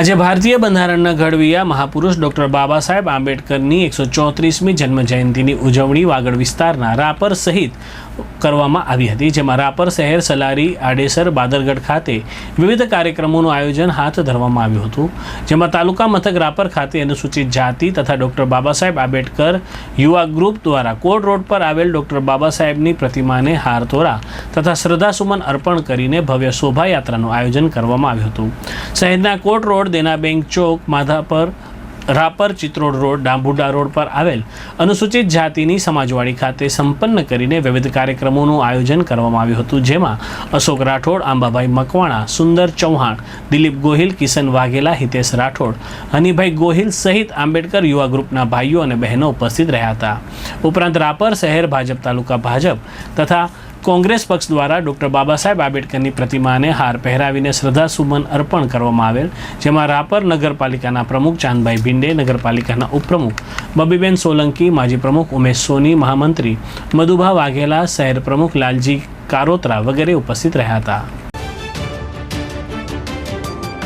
આજે ભારતીય બંધારણના ઘડવૈયા મહાપુરુષ ડૉક્ટર બાબા સાહેબ આંબેડકરની એકસો ચોત્રીસમી જન્મ જયંતિની ઉજવણી વાગડ વિસ્તારના રાપર સહિત કરવામાં આવી હતી, જેમાં રાપર શહેર સલારી આડેસર બાદરગઢ ખાતે વિવિધ કાર્યક્રમોનું આયોજન હાથ ધરવામાં આવ્યું હતું, જેમાં તાલુકા મથક રાપર ખાતે અનુસૂચિત જાતિ તથા ડૉક્ટર બાબા સાહેબ આંબેડકર યુવા ગ્રુપ દ્વારા કોટ રોડ પર આવેલ ડૉક્ટર બાબા સાહેબની પ્રતિમાને હારતોરા તથા શ્રદ્ધાસુમન અર્પણ કરીને ભવ્ય શોભાયાત્રાનું આયોજન કરવામાં આવ્યું હતું. શહેરના કોટ રોડ દેના બેંક ચોક, માધાપર, રાપર, ચિત્રોડ રોડ, ડાંભુડા રોડ પર આવેલ અનુસૂચિત જાતિની સમાજવાડી ખાતે સંપન્ન કરીને વિવિધ કાર્યક્રમોનું આયોજન કરવામાં આવ્યું હતું, જેમાં અશોક રાઠોડ, આંબાભાઈ મકવાણા, સુંદર ચૌહાણ, દિલીપ ગોહિલ, કિશન વાઘેલા, હિતેશ રાઠોડ, હનીભાઈ ગોહિલ સહિત આંબેડકર યુવા ગ્રુપના ભાઈઓ અને બહેનો ઉપસ્થિત રહ્યા હતા. ઉપરાંત રાપર શહેર ભાજપ તાલુકા ભાજપ તથા કોંગ્રેસ પક્ષ દ્વારા ડૉક્ટર બાબા સાહેબ આંબેડકરની પ્રતિમાને હાર પહેરાવીને શ્રદ્ધાસુમન અર્પણ કરવામાં આવેલ, જેમાં રાપર નગરપાલિકાના પ્રમુખ ચાંદભાઈ ભીંડે, નગરપાલિકાના ઉપપ્રમુખ બબીબેન સોલંકી, માજી પ્રમુખ ઉમેશ સોની, મહામંત્રી મધુભા વાઘેલા, શહેર પ્રમુખ લાલજી કારોત્રા વગેરે ઉપસ્થિત રહ્યા હતા.